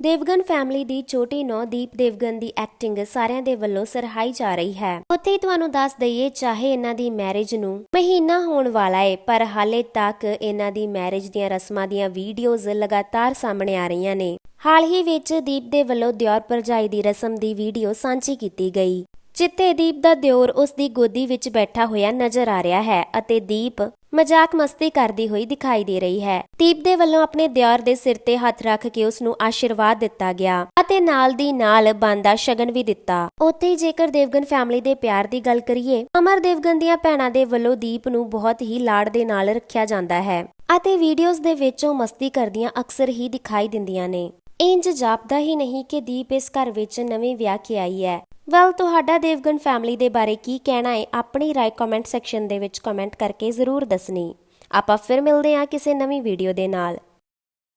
Devgan family ਦੀ ਛੋਟੀ ਨੌ ਦੀਪ ਦੇਵਗਨ ਦੀ acting ਸਾਰਿਆਂ ਦੇ ਵੱਲੋਂ ਸਰਾਹਾਈ ਜਾ ਰਹੀ ਹੈ ਉੱਥੇ ਹੀ ਤੁਹਾਨੂੰ ਦੱਸ ਦਈਏ, ਚਾਹੇ ਇਹਨਾਂ ਦੀ ਮੈਰਿਜ ਨੂੰ ਮਹੀਨਾ ਹੋਣ ਵਾਲਾ ਏ, ਪਰ ਹਾਲੇ ਤੱਕ ਇਹਨਾਂ ਦੀ ਮੈਰਿਜ ਦੀਆਂ ਰਸਮਾਂ ਦੀਆਂ ਵੀਡੀਓਜ਼ ਲਗਾਤਾਰ ਸਾਹਮਣੇ ਆ ਰਹੀਆਂ ਨੇ। ਹਾਲ ਹੀ ਵਿੱਚ ਦੀਪ ਦੇ ਵੱਲੋਂ ਦਿਓਰ ਭਰਜਾਈ ਦੀ ਰਸਮ ਦੀ ਵੀਡੀਓ ਸਾਂਝੀ ਕੀਤੀ ਗਈ। ਜਿੱਥੇ ਦੀਪ ਦਾ ਦਿਓਰ ਉਸ ਦੀ ਗੋਦੀ ਵਿੱਚ ਬੈਠਾ ਹੋਇਆ ਨਜ਼ਰ ਆ ਰਿਹਾ ਹੈ ਅਤੇ ਦੀਪ ਮਜ਼ਾਕ ਮਸਤੀ ਕਰਦੀ ਹੋਈ ਦਿਖਾਈ ਦੇ ਰਹੀ ਹੈ। ਦੀਪ ਦੇ ਵੱਲੋਂ ਆਪਣੇ ਦਿਓਰ ਦੇ ਸਿਰ ਤੇ ਹੱਥ ਰੱਖ ਕੇ ਉਸ ਨੂੰ ਆਸ਼ੀਰਵਾਦ ਦਿੱਤਾ ਗਿਆ ਅਤੇ ਨਾਲ ਦੀ ਨਾਲ ਬੰਦਾ ਸ਼ਗਨ ਵੀ ਦਿੱਤਾ। ਉੱਥੇ ਹੀ ਜੇਕਰ ਦੇਵਗਨ ਫੈਮਿਲੀ ਦੇ ਪਿਆਰ ਦੀ ਗੱਲ ਕਰੀਏ, ਅਮਰ ਦੇਵਗਨ ਦੀਆਂ ਭੈਣਾਂ ਦੇ ਵੱਲੋਂ ਦੀਪ ਨੂੰ ਬਹੁਤ ਹੀ ਲਾੜ ਦੇ ਨਾਲ ਰੱਖਿਆ ਜਾਂਦਾ ਹੈ ਅਤੇ ਵੀਡੀਓਜ਼ ਦੇ ਵਿੱਚ ਉਹ ਮਸਤੀ ਕਰਦੀਆਂ ਅਕਸਰ ਹੀ ਦਿਖਾਈ ਦਿੰਦੀਆਂ ਨੇ। ਇੰਜ ਜਾਪਦਾ ਹੀ ਨਹੀਂ ਕਿ ਦੀਪ ਇਸ ਘਰ ਵਿੱਚ ਨਵੇਂ ਵਿਆਹ ਕੇ ਆਈ ਹੈ। ਵੈਲ ਤੁਹਾਡਾ ਦੇਵਗਨ ਫੈਮਿਲੀ ਦੇ ਬਾਰੇ ਕੀ ਕਹਿਣਾ ਹੈ, ਆਪਣੀ ਰਾਏ ਕਮੈਂਟ ਸੈਕਸ਼ਨ ਦੇ ਵਿੱਚ ਕਮੈਂਟ ਕਰਕੇ ਜ਼ਰੂਰ ਦੱਸਣੀ। ਆਪਾਂ ਫਿਰ ਮਿਲਦੇ ਹਾਂ ਕਿਸੇ ਨਵੀਂ ਵੀਡੀਓ ਦੇ ਨਾਲ।